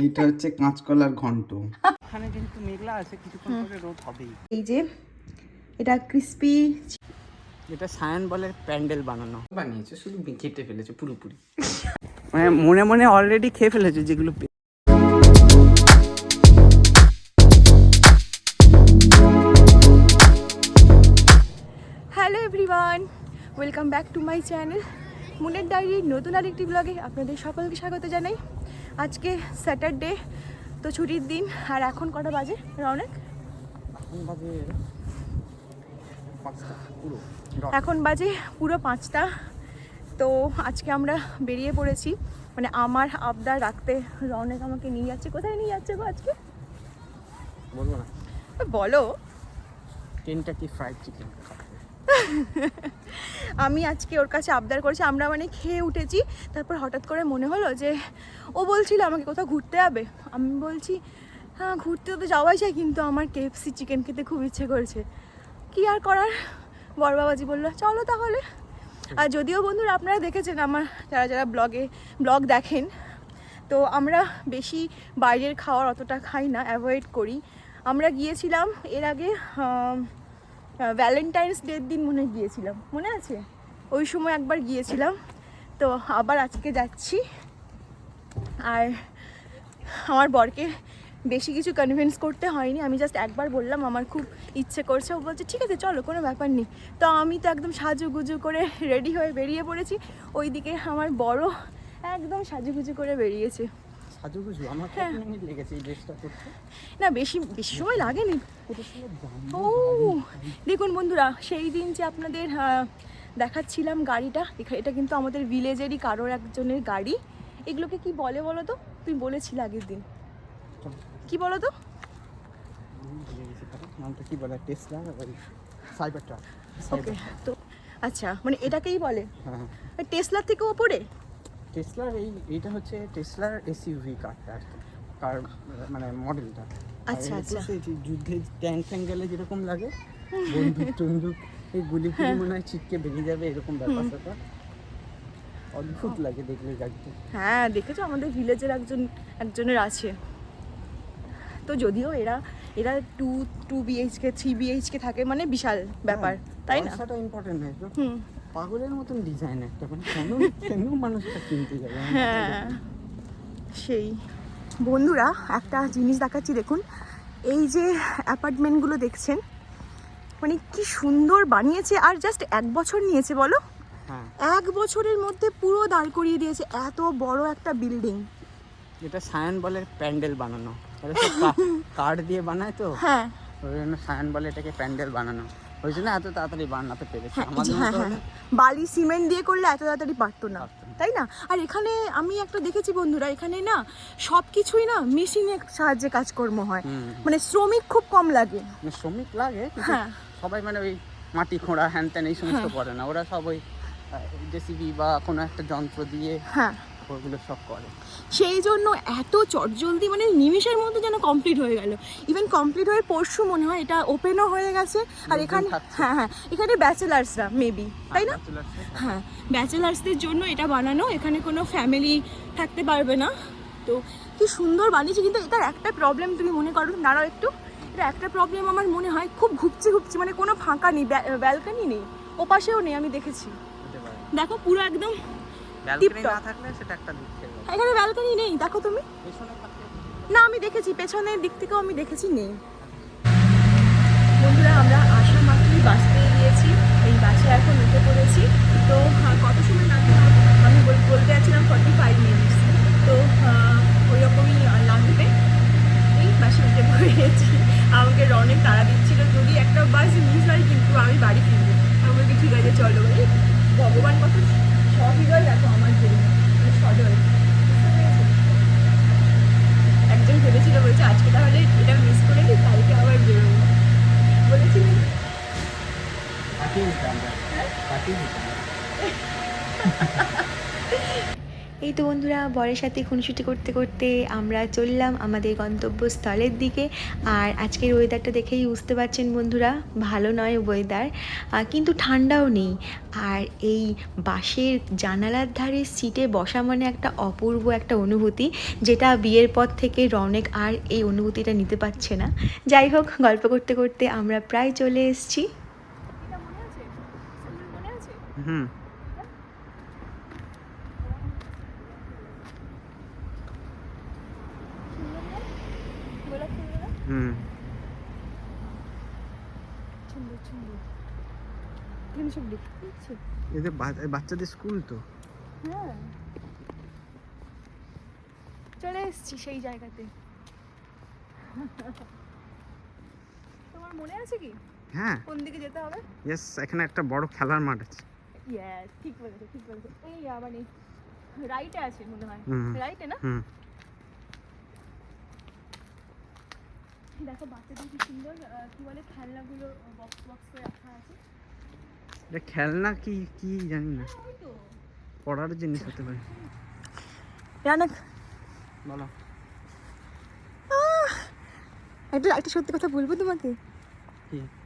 এইটা হচ্ছে কাঁচকলার ঘন্ট। ওখানে কিন্তু মেঘলা আছে কিছুক্ষণ পরে রোদ হবেই। এই যে এটা ক্রিস্পি এটা সায়ান বলের প্যান্ডেল বানানো। বানিয়েছে শুধু কেটে ফেলেছে পুরোপুরি। মানে মনে মনে অলরেডি খেয়ে ফেলেছে যেগুলো hello everyone welcome back to my channel মুনের ডায়েরির নতুন আরেকটি ব্লগে আপনাদের সকলকে স্বাগত জানাই। আজকে স্যাটারডে তো ছুটির দিন আর এখন কটা বাজে রনেক এখন বাজে পুরো। এখন বাজে পুরো পাঁচটা। তো আজকে আমরা বেরিয়ে পড়েছি। মানে আমার আবদার রাখতে রনেক আমাকে নিয়ে যাচ্ছে। কোথায় নিয়ে যাচ্ছে গো আজকে? বলব না। বলো। কেনটাকি ফ্রাইড চিকেন আমি আজকে ওর কাছে আবদার করেছি, আমরা মানে খেয়ে উঠেছি। তারপর হঠাৎ করে মনে হলো যে ও বলছিল আমাকে কোথাও ঘুরতে যাবে। আমি বলছি হ্যাঁ ঘুরতে তো যাওয়াই যায়, কিন্তু আমার কেএফসি চিকেন খেতে খুব ইচ্ছে করেছে। কি আর করার? বড় বাবাজি বলল, চলো তাহলে। আর যদিও বন্ধুরা আপনারা দেখেছেন আমার, যারা যারা ব্লগে, ব্লগ দেখেন, তো আমরা বেশি বাইরের খাওয়ার অতটা খাই না অ্যাভয়েড করি। আমরা গিয়েছিলাম এর আগে ভ্যালেন্টাইন্স ডের দিন মনে গিয়েছিলাম। মনে আছে? ওই সময় একবার গিয়েছিলাম। তো আবার আজকে যাচ্ছি। আর আমার বরকে বেশি কিছু কনভিন্স করতে হয়নি। আমি জাস্ট একবার বললাম, আমার খুব ইচ্ছে করছে। ও বলছে, ঠিক আছে, চলো, কোনো ব্যাপার নেই। তো আমি তো একদম সাজুগুজু করে রেডি হয়ে বেরিয়ে পড়েছি। ওইদিকে আমার বড় একদম সাজুগুজু করে বেরিয়েছে। সাজুগুজু আমার কত হ্যাঁ। মিনিট লেগেছে এই ড্রেসটা করতে না বেশি বেশি সময় লাগেনি। ও দেখুন বন্ধুরা সেই দিন যে আপনাদের দেখাচ্ছিলাম গাড়িটা এটা কিন্তু আমাদের ভিলেজেরই কারোর একজনের গাড়ি। এগুলোকে কি বলে বলো তো? তুমি বলেছিলে আগের দিন। কি বলো তো। নামটা কি বলে? টেসলা সাইবার ট্রাক ওকে তো আচ্ছা মানে এটাকেই বলে। হ্যাঁ। টেসলার থেকে ওপরে? টেসলার এই এইটা হচ্ছে টেসলার এসইউভি কারটা আর কি। কার মানে মডেলটা আচ্ছা, আচ্ছা। যুদ্ধে ট্যাঙ্ক ট্যাঙ্ক গেলে যেরকম লাগে বন্দুক টন্দুক এই গুলি হ্যাঁ। ফুলি মনে হয় ছিটকে বেরিয়ে যাবে এরকম ব্যাপার স্যাপার। অদ্ভুত লাগে দেখলে গাড়িটা। হ্যাঁ দেখেছ? আমাদের ভিলেজের একজন একজনের আছে। তো যদিও এরা এরা two two BHK three BHK থাকে মানে বিশাল ব্যাপার তাই না? সেটা ইম্পর্টেন্ট হুম। পাগলের মতন ডিজাইন একটা মানে কেন কেন মানুষটা কিনতে যাবে? হ্যাঁ। সেই। বন্ধুরা একটা জিনিস দেখাচ্ছি দেখুন। এই যে অ্যাপার্টমেন্টগুলো দেখছেন মানে কি সুন্দর বানিয়েছে আর জাস্ট এক বছর নিয়েছে বলো? হ্যাঁ। এক বছরের মধ্যে পুরো দাঁড় করিয়ে দিয়েছে এত বড় একটা বিল্ডিং এটা সায়ন বলের প্যান্ডেল বানানো। কার্ড দিয়ে বানায় তো? হ্যাঁ। ওই জন্য সায়ান বলে এটাকে প্যান্ডেল বানানো। ওই জন্য এত তাড়াতাড়ি বানাতে পেরেছে। হ্যাঁ আমাদের হ্যাঁ মতো হ্যাঁ বালি সিমেন্ট দিয়ে করলে এত তাড়াতাড়ি পারতো না তাই না? আর এখানে আমি একটা দেখেছি বন্ধুরা এখানে না সব কিছুই না মেশিনের সাহায্যে কাজকর্ম হয়। মানে শ্রমিক খুব কম লাগে। মানে শ্রমিক লাগে হ্যাঁ। সবাই মানে ওই মাটি খোঁড়া হ্যান ত্যান এই সমস্ত হ্যাঁ। করে না। ওরা সব ওই জেসিবি বা কোনো একটা যন্ত্র দিয়ে হ্যাঁ। ওগুলো সব করে। সেই জন্য এত চটজলদি মানে নিমিষের মধ্যে যেন কমপ্লিট হয়ে গেল। ইভেন কমপ্লিট হয়ে পরশু মনে হয় এটা ওপেনও হয়ে গেছে। আর এখানে হ্যাঁ হ্যাঁ এখানে ব্যাচেলার্সরা মেবি তাই না? হ্যাঁ ব্যাচেলার্সদের জন্য এটা বানানো এখানে কোনো ফ্যামিলি থাকতে পারবে না। তো কি সুন্দর বানিয়েছে কিন্তু এটার একটা প্রবলেম তুমি মনে করো দাঁড়াও একটু। এটা একটা প্রবলেম আমার মনে হয় খুব ঘুপছে ঘুপছে মানে কোনো ফাঁকা নেই ব্যালকানি নেই ওপাশেও নেই আমি দেখেছি। দেখো পুরো একদম ব্যালকনি না থাকলে সেটা একটা দুঃখের ব্যাপার। এখানে ব্যালকনি নেই দেখো তুমি। না আমি দেখেছি পেছনের দিক থেকেও আমি দেখেছি নেই। বন্ধুরা আমরা আসা মাত্রই বাস পেয়ে গিয়েছি এই বাসে এখন উঠে পড়েছি তো আহ, কত সময় লাগবে আমি বল- বলতে যাচ্ছিলাম ফর্টি ফাইভ মিনিটস তো ওই রকমই লাগবে এই বাসে উঠে পড়েছি আমাকে রনেক তাড়া দিচ্ছিল যদি একটা বাস মিস হয় কিন্তু আমি বাড়ি ফিরবো আমি বলছি ঠিক আছে চলো এই ভগবান কত সহৃদয় দেখো আমার জন্য মানে সদয় বুঝতে পেরেছ? একজন ভেবেছিল বলছে আজকে তাহলে এটা মিস করে দিই কালকে আবার বেরোবো বলেছিলেন থাকি আমরা এই তো বন্ধুরা বরের সাথে খুনসুটি করতে করতে আমরা চললাম আমাদের গন্তব্যস্থলের দিকে। আর আজকের ওয়েদারটা দেখেই বুঝতে পারছেন বন্ধুরা ভালো নয় ওয়েদার কিন্তু ঠান্ডাও নেই। আর এই বাসের জানালার ধারে সিটে বসা মানে একটা অপূর্ব একটা অনুভূতি যেটা বিয়ের পর থেকে রনেক আর এই অনুভূতিটা নিতে পারছে না। যাই হোক গল্প করতে করতে আমরা প্রায় চলে এসেছি। এটা মনে আছে? স্কুল মনে আছে? হুম সুন্দর না? গোলাপ ফুল না হুম। সুন্দর সুন্দর এখানে সব লিখে দিচ্ছে এদের বাচ্চাদের স্কুল তো। হ্যাঁ। চলে এসেছি সেই জায়গাতে। তোমার মনে আছে কি? হ্যাঁ। কোন দিকে যেতে হবে? ইয়েস এখানে একটা বড় খেলার মাঠ আছে। ইয়েস ঠিক বলেছ ঠিক বলেছ। এই মানে রাইটে আছে মনে হয়। রাইটে না? হুম। দেখো বাচ্চাদের কি সুন্দর কি বলে খেলনাগুলো বক্স বক্স করে রাখা আছে। এটা খেলনা কি কি জানি না। পড়ার জিনিস হতে পারে। রানাক। বলো। একটা একটা সত্যি কথা বলব তোমাকে?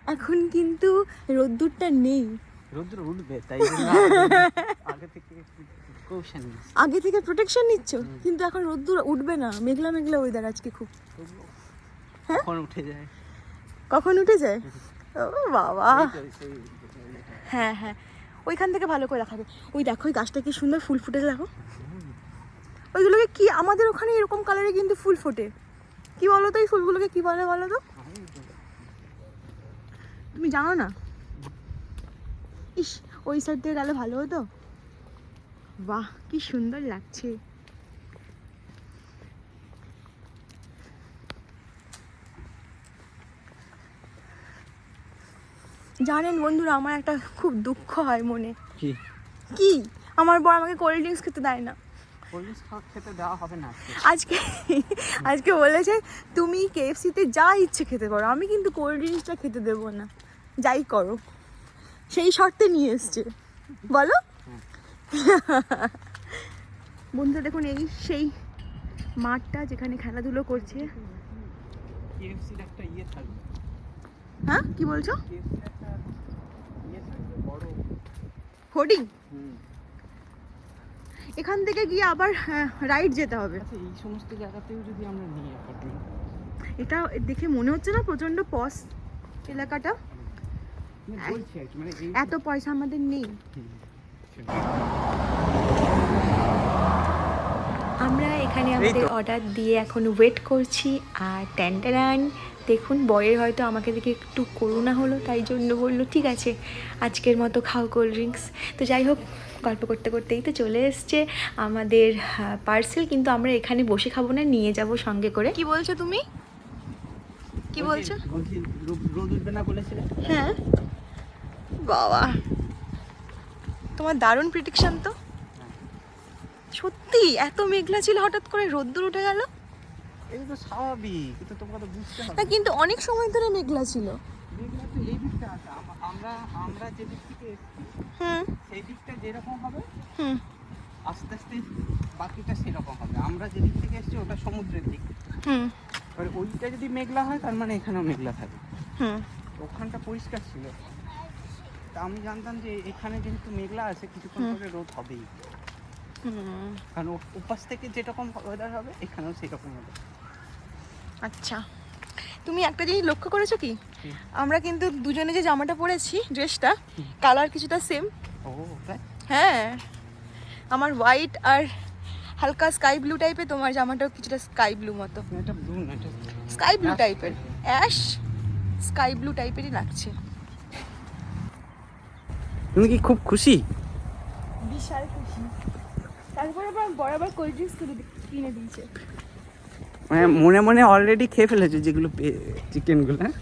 এখন কিন্তু রোদ্দুরটা নেই। রোদ্দুর উঠবে তাই আগে থেকে আগে থেকে প্রোটেকশন নিচ্ছ কিন্তু এখন রোদ্দুর উঠবে না। মেঘলা মেঘলা ওয়েদার আজকে খুব। হ্যাঁ? কখন উঠে যায়? কখন উঠে যায়? ও বাবা। হ্যাঁ হ্যাঁ। ওইখান থেকে ভালো করে দেখাবে। ওই দেখো ওই গাছটা কি সুন্দর ফুল ফুটেছে দেখো। ওইগুলোকে কি আমাদের ওখানে এরকম কালারে কিন্তু ফুল ফোটে। কি বলো তো এই ফুলগুলোকে? কি বলে বলো তো? তুমি জানো না? ইস ওই সাইড দিয়ে গেলে ভালো হতো? বাহ কি সুন্দর লাগছে। জানেন বন্ধুরা আমার একটা খুব দুঃখ হয় মনে। কি? কি? আমার বর আমাকে কোল্ড ড্রিঙ্কস খেতে দেয় না। খেতে দেওয়া হবে না আজকে। আজকে বলেছে তুমি কেএফসিতে যা ইচ্ছে খেতে পারো। আমি কিন্তু কোল্ড ড্রিঙ্কসটা খেতে দেবো না। যাই করো। সেই শর্তে নিয়ে এসছে। বলো? বন্ধুরা দেখুন এই সেই মাঠটা যেখানে খেলাধুলো করছে। একটা ইয়ে থাকবে। হ্যাঁ কি বলছো? হোর্ডিং এখান থেকে গিয়ে আবার রাইড যেতে হবে। আচ্ছা এই সমস্ত জায়গাতেও যদি আমরা নিই অ্যাপার্টমেন্ট এটা দেখে মনে হচ্ছে না প্রচণ্ড পস এলাকাটা? মানে মানে এত পয়সা আমাদের নেই। আমরা এখানে আমাদের অর্ডার দিয়ে এখন ওয়েট করছি আর ট্যান্টারান দেখুন বয়ের হয়তো আমাকে দেখে একটু করুণা হলো তাই জন্য বলল ঠিক আছে আজকের মতো খাও কোল্ড ড্রিঙ্কস। তো যাই হোক গল্প করতে করতেই তো চলে এসছে আমাদের পার্সেল কিন্তু আমরা এখানে বসে খাব না নিয়ে যাব সঙ্গে করে। কি বলছো তুমি? কি বলছো হ্যাঁ। বাবা তোমার দারুণ প্রিডিকশন তো। সত্যি এত মেঘলা ছিল হঠাৎ করে রোদ্দুর উঠে গেল। এটা তো স্বাভাবিক এটা তোমাকে তো বুঝতে হবে না কিন্তু অনেক সময় ধরে মেঘলা ছিল। মেঘলা তো এই দিকটা আছে। আমরা আমরা যে দিক থেকে এসেছি হুম। সেই দিকটা যেরকম হবে হুম। আস্তে আস্তে বাকিটা সেরকম হবে। আমরা যে দিক থেকে এসেছি ওটা সমুদ্রের দিক। হুম। এবার ওইটা যদি মেঘলা হয় তার মানে এখানেও মেঘলা থাকে। হুম। ওখানটা পরিষ্কার ছিল। তা আমি জানতাম যে এখানে যেহেতু মেঘলা আছে কিছুক্ষণ। পরে রোদ হবেই। কারণ ওপাশ থেকে যেরকম ওয়েদার হবে এখানেও সেরকম হবে আচ্ছা। তুমি একটা জিনিস লক্ষ্য করেছ কি? আমরা কিন্তু দুজনে যে জামাটা পরেছি ড্রেসটা কালার কিছুটা সেম হ্যাঁ। আমার হোয়াইট আর হালকা স্কাই ব্লু টাইপের তোমার জামাটাও কিছুটা স্কাই ব্লু মতো। স্কাই ব্লু টাইপের অ্যাশ স্কাই ব্লু টাইপেরই লাগছে। তুমি কি খুব খুশি? বিশাল খুশি। তারপরে আবার বরাবর কোল্ড ড্রিঙ্কস কিনে দিয়েছে। মানে মনে মনে অলরেডি খেয়ে ফেলেছো যেগুলো চিকেনগুলো হ্যাঁ?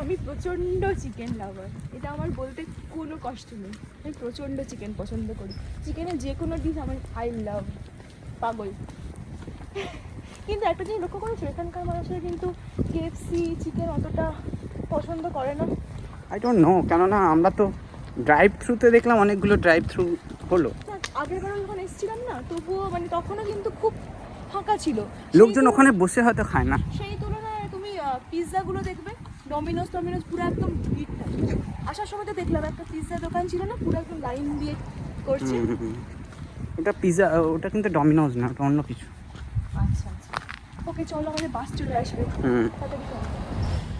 আমি প্রচণ্ড চিকেন লাভার এটা আমার বলতে কোনো কষ্ট নেই। আমি প্রচণ্ড চিকেন পছন্দ করি। চিকেনের যে কোনো ডিশ আমার আই লাভ পাগল। কিন্তু একটা জিনিস লক্ষ্য করেছ? এখানকার মানুষেরা কিন্তু কেএফসি চিকেন অতটা পছন্দ করে না। আই ডোন্ট নো কেননা আমরা তো ড্রাইভ থ্রুতে দেখলাম অনেকগুলো ড্রাইভ থ্রু হলো। না আগের বার যখন এসেছিলাম না তবুও মানে তখনও কিন্তু খুব ফাঁকা ছিল। লোকজন ওখানে বসে হয়তো খায় না। সেই তুলনায় তুমি পিৎজাগুলো দেখবে। ডমিনোস টমিনোস পুরো একদম ভিড় আসার সময় তো দেখলাম একটা পিৎজা দোকান ছিল না পুরো একদম লাইন দিয়ে করছে। ওটা পিৎজা ওটা কিন্তু ডমিনোস না ওটা অন্য কিছু। আচ্ছা আচ্ছা। ওকে চলো আমাদের বাস চলে আসবে। হুম।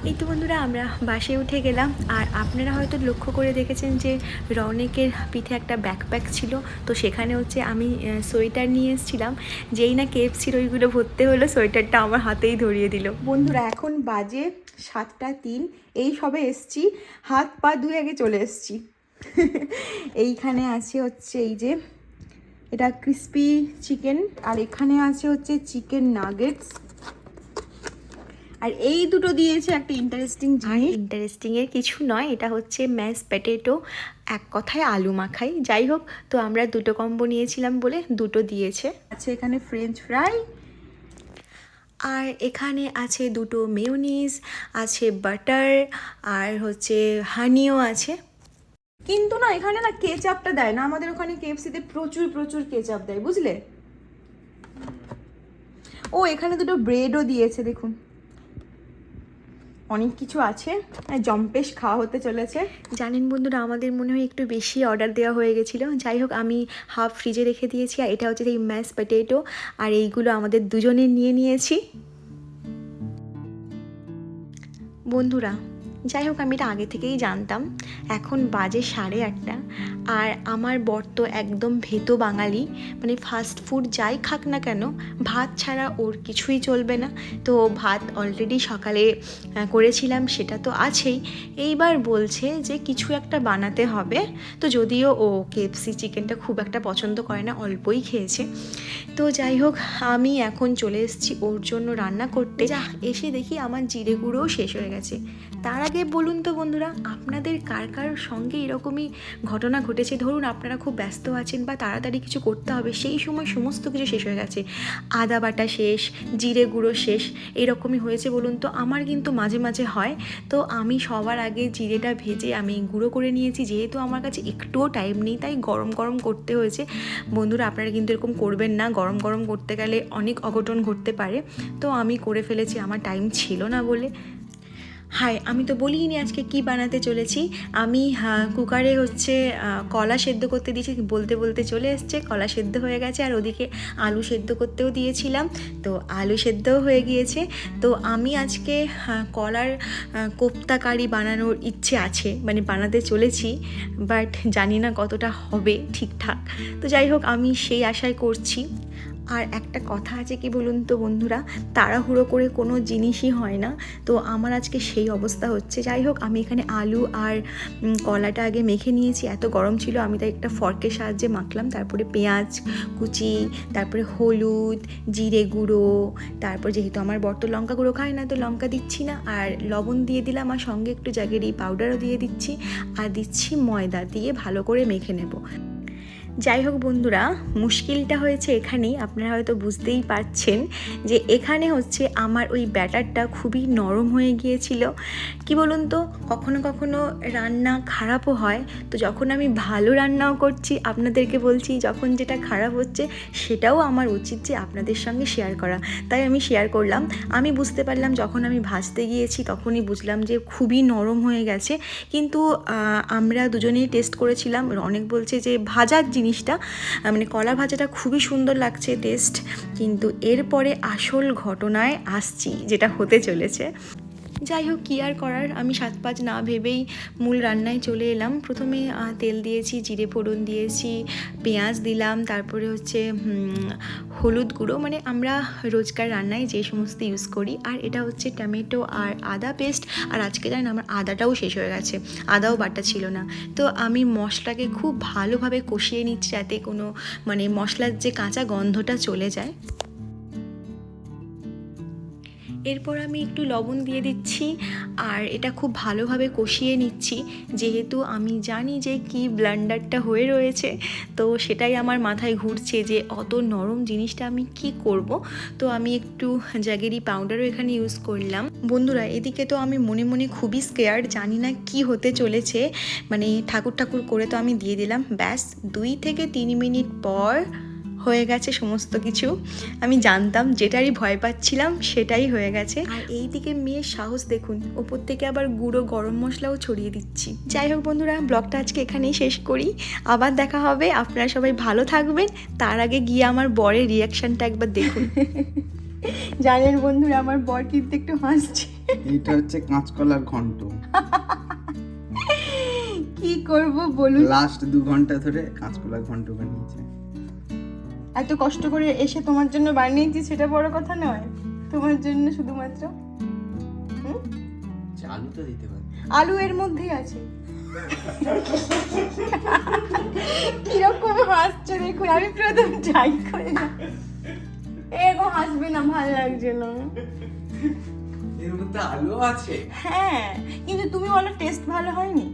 এই তো বন্ধুরা, আমরা বাসে উঠে গেলাম। আর আপনারা হয়তো লক্ষ্য করে দেখেছেন যে রনেকের পিঠে একটা ব্যাকপ্যাক ছিল। তো সেখানে হচ্ছে আমি সোয়েটার নিয়ে এসেছিলাম। যেই না কেএফসির ওইগুলো ভরতে হলো, সোয়েটারটা আমার হাতেই ধরিয়ে দিল। বন্ধুরা, এখন বাজে সাতটা তিন। এই সবে এসছি, হাত পা ধুয়ে আগে চলে এসছি। এইখানে আছে হচ্ছে এই যে, এটা ক্রিস্পি চিকেন আর এখানে আছে হচ্ছে চিকেন নাগেটস আর এই দুটো দিয়েছে একটা ইন্টারেস্টিং জিনিস। ইন্টারেস্টিং এর কিছু নয় এটা হচ্ছে ম্যাশ পটেটো এক কথায় আলু মাখাই। যাই হোক তো আমরা দুটো কম্বো নিয়েছিলাম বলে দুটো দিয়েছে। আছে এখানে ফ্রেঞ্চ ফ্রাই আর এখানে আছে দুটো মেয়োনিজ আছে বাটার আর হচ্ছে হানিও আছে। কিন্তু না এখানে না কেচাপটা দেয় না। আমাদের ওখানে কেএফসিতে প্রচুর প্রচুর কেচাপ দেয় বুঝলে? ও এখানে দুটো ব্রেডও দিয়েছে দেখুন। অনেক কিছু আছে। জম্পেশ খাওয়া হতে চলেছে। জানেন বন্ধুরা, আমাদের মনে হয় একটু বেশি অর্ডার দেওয়া হয়ে গেছিল। যাই হোক, আমি হাফ ফ্রিজে রেখে দিয়েছি, আর এটা হচ্ছে এই ম্যাশ পটেটো আর এইগুলো আমাদের দুজনে নিয়ে নিয়েছি। বন্ধুরা যাই হোক, আমি এটা আগে থেকেই জানতাম। এখন বাজে সাড়ে আটটা। আর আমার বর তো একদম ভেতো বাঙালি। মানে ফাস্ট ফুড যাই খাক না কেন, ভাত ছাড়া ওর কিছুই চলবে না। তো ভাত অলরেডি সকালে করেছিলাম, সেটা তো আছেই। এইবার বলছে যে কিছু একটা বানাতে হবে। তো যদিও ও কেএফসি চিকেনটা খুব একটা পছন্দ করে না, অল্পই খেয়েছে। তো যাই হোক, আমি এখন চলে এসেছি ওর জন্য রান্না করতে। যা এসে দেখি আমার জিরে গুঁড়োও শেষ হয়ে গেছে। তার আগে বলুন তো বন্ধুরা, আপনাদের কার কার সঙ্গে এরকমই ঘটনা ঘটেছে? ধরুন আপনারা খুব ব্যস্ত আছেন বা তাড়াতাড়ি কিছু করতে হবে, সেই সময় সমস্ত কিছু শেষ হয়ে গেছে। আদা বাটা শেষ, জিরে গুঁড়ো শেষ, এরকমই হয়েছে বলুন তো। আমার কিন্তু মাঝে মাঝে হয়। তো আমি সবার আগে জিরেটা ভেজে আমি গুঁড়ো করে নিয়েছি, যেহেতু আমার কাছে একটুও টাইম নেই, তাই গরম গরম করতে হয়েছে। বন্ধুরা, আপনারা কিন্তু এরকম করবেন না, গরম গরম করতে গেলে অনেক অঘটন ঘটতে পারে। তো আমি করে ফেলেছি, আমার টাইম ছিল না বলে। হাই, আমি তো বলিনি আজকে কি বানাতে চলেছি। আমি কুকারে হচ্ছে কলা সেদ্ধ করতে দিয়েছি, বলতে বলতে চলে এসছে, কলা সেদ্ধ হয়ে গেছে, আর ওদিকে আলু সেদ্ধ করতেও দিয়েছিলাম। তো আলু সেদ্ধও হয়ে গিয়েছে। তো আমি আজকে কলার কোপ্তা কারি বানানোর ইচ্ছে আছে মানে বানাতে চলেছি, বাট জানি না কতটা হবে ঠিকঠাক। তো যাই হোক, আমি সেই আশায় করছি। আর একটা কথা আছে কি বলুন তো বন্ধুরা? তাড়াহুড়ো করে কোনো জিনিসই হয় না। তো আমার আজকে সেই অবস্থা হচ্ছে। যাই হোক, আমি এখানে আলু আর কলাটা আগে মেখে নিয়েছি। এত গরম ছিল, আমি তাই একটা ফর্কের সাহায্যে মাখলাম। তারপরে পেঁয়াজ কুচি, তারপরে হলুদ, জিরে গুঁড়ো, তারপর যেহেতু আমার বর তো লঙ্কা গুঁড়ো খায় না, তো লঙ্কা দিচ্ছি না। আর লবণ দিয়ে দিলাম আর সঙ্গে একটু জাগেরি পাউডারও দিয়ে দিচ্ছি। আর দিচ্ছি ময়দা দিয়ে ভালো করে মেখে নেব। যাই হোক বন্ধুরা, মুশকিলটা হয়েছে এখানেই। আপনারা হয়তো বুঝতেই পারছেন যে এখানে হচ্ছে আমার ওই ব্যাটারটা খুবই নরম হয়ে গিয়েছিল। কি বলুন তো, কখনো কখনো রান্না খারাপও হয়। তো যখন আমি ভালো রান্নাও করছি, আপনাদেরকে বলছি, যখন যেটা খারাপ হচ্ছে, সেটাও আমার উচিত যে আপনাদের সঙ্গে শেয়ার করা। তাই আমি শেয়ার করলাম। আমি বুঝতে পারলাম, যখন আমি ভাজতে গিয়েছি, তখনই বুঝলাম যে খুবই নরম হয়ে গেছে। কিন্তু আমরা দুজনেই টেস্ট করেছিলাম। অনেক বলছে যে ভাজার জিনিসটা মানে কলা ভাজাটা খুবই সুন্দর লাগছে টেস্ট কিন্তু এরপরে আসল ঘটনায় আসছি, যেটা হতে চলেছে। যাই হোক, কী আর করার? আমি সাত পাঁচ না ভেবেই মূল রান্নায় চলে এলাম। প্রথমে তেল দিয়েছি, জিরে ফোড়ন দিয়েছি, পেঁয়াজ দিলাম, তারপরে হচ্ছে হলুদ গুঁড়ো। মানে আমরা রোজকার রান্নায় যে সমস্ত ইউজ করি, আর এটা হচ্ছে টমেটো আর আদা পেস্ট আর আজকে জানেন, আমার আদাটাও শেষ হয়ে গেছে, আদাও বাটা ছিল না। তো আমি মশলাকে খুব ভালোভাবে কষিয়ে নিচ্ছি, যাতে কোনো মানে মশলার যে কাঁচা গন্ধটা চলে যায়। এরপর আমি একটু লবণ দিয়ে দিচ্ছি আর এটা খুব ভালোভাবে কষিয়ে নিচ্ছি। যেহেতু আমি জানি যে কি ব্লান্ডারটা হয়ে রয়েছে, তো সেটাই আমার মাথায় ঘুরছে যে অত নরম জিনিসটা আমি কি করব। তো আমি একটু জাগেরি পাউডারও এখানে ইউজ করলাম। বন্ধুরা, এদিকে তো আমি মনে মনে খুবই স্কেয়ার জানি না কি হতে চলেছে। মানে ঠাকুর ঠাকুর করে তো আমি দিয়ে দিলাম। ব্যাস, দুই থেকে তিন মিনিট পর হয়ে গেছে সমস্ত কিছু। আমি জানতাম যেটারই ভয় পাচ্ছিলাম সেটাই হয়ে গেছে। আর এই দিকে মেয়ের সাহস দেখুন ওপর থেকে আবার গুঁড়ো গরম মশলাও ছড়িয়ে দিচ্ছি। যাই হোক বন্ধুরা ব্লগটা আজকে এখানেই শেষ করি। আবার দেখা হবে আপনারা সবাই ভালো থাকবেন। তার আগে গিয়ে আমার বরের রিয়াকশনটা একবার দেখুন। জানেন বন্ধুরা আমার বর কিন্তু একটু হাসছে। এটা হচ্ছে কাঁচকলার ঘন্ট। কি করব বলুন? লাস্ট দু ঘণ্টা ধরে কাঁচকলার ঘন্ট বানিয়েছে। এত কষ্ট করে এসে তোমার জন্য বানিয়েছি সেটা বড় কথা নয়। তোমার জন্য শুধুমাত্র? আলু তো দিতে পারে আলু এর মধ্যেই আছে। কীরকম হাসছে দেখুন আমি প্রথম ট্রাই করলাম এরকম হাসবে না ভালো লাগছে না। এর মধ্যে আলু আছে। হ্যাঁ কিন্তু তুমি বলো টেস্ট ভালো হয়নি?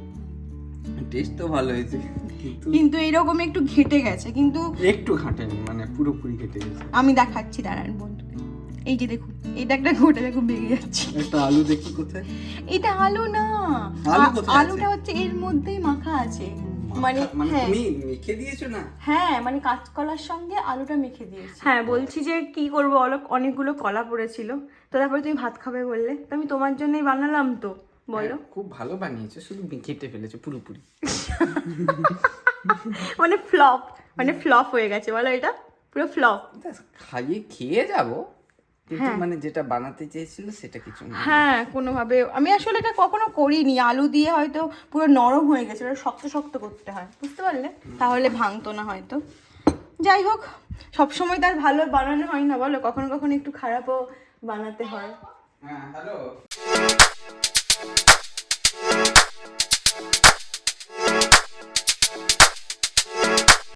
টেস্ট তো ভালো হয়েছে কিন্তু কিন্তু এরকম একটু ঘেটে গেছে কিন্তু একটু ঘাটেনি মানে পুরোপুরি কেটে গেছে। আমি দেখাচ্ছি দাঁড়ান বন্ধু। এই যে দেখুন এটা একটা ঘটে দেখুন বেরিয়ে যাচ্ছে। একটা আলু দেখি কোথায়? এটা আলু না? আলুটা হচ্ছে এর মধ্যেই মাখা আছে। মানে মানে হ্যাঁ। তুমি মেখে দিয়েছ না? হ্যাঁ মানে কাঁচকলার সঙ্গে আলুটা মেখে দিয়েছি। হ্যাঁ বলছি যে কি করব অনেকগুলো কলা পড়েছিল। তো তারপরে তুমি ভাত খাবে বললে। তো আমি তোমার জন্যই বানালাম তো। বলো। হ্যাঁ, খুব ভালো বানিয়েছে শুধু কেটে ফেলেছে পুরোপুরি। মানে ফ্লপ মানে ফ্লপ হয়ে গেছে বলো এটা? পুরো ফ্লপ। খাইয়ে খেয়ে যাব কিন্তু হ্যাঁ। মানে যেটা বানাতে চেয়েছিল সেটা কিছু না। হ্যাঁ কোনোভাবে আমি আসলে এটা কখনো করিনি আলু দিয়ে হয়তো পুরো নরম হয়ে গেছে ওটা শক্ত শক্ত করতে হয় বুঝতে পারলে? তাহলে ভাঙতো না হয়তো। যাই হোক সবসময় তার ভালো বানানো হয় না বলো কখনো কখনো একটু খারাপও বানাতে হয়। হ্যাঁ হ্যালো।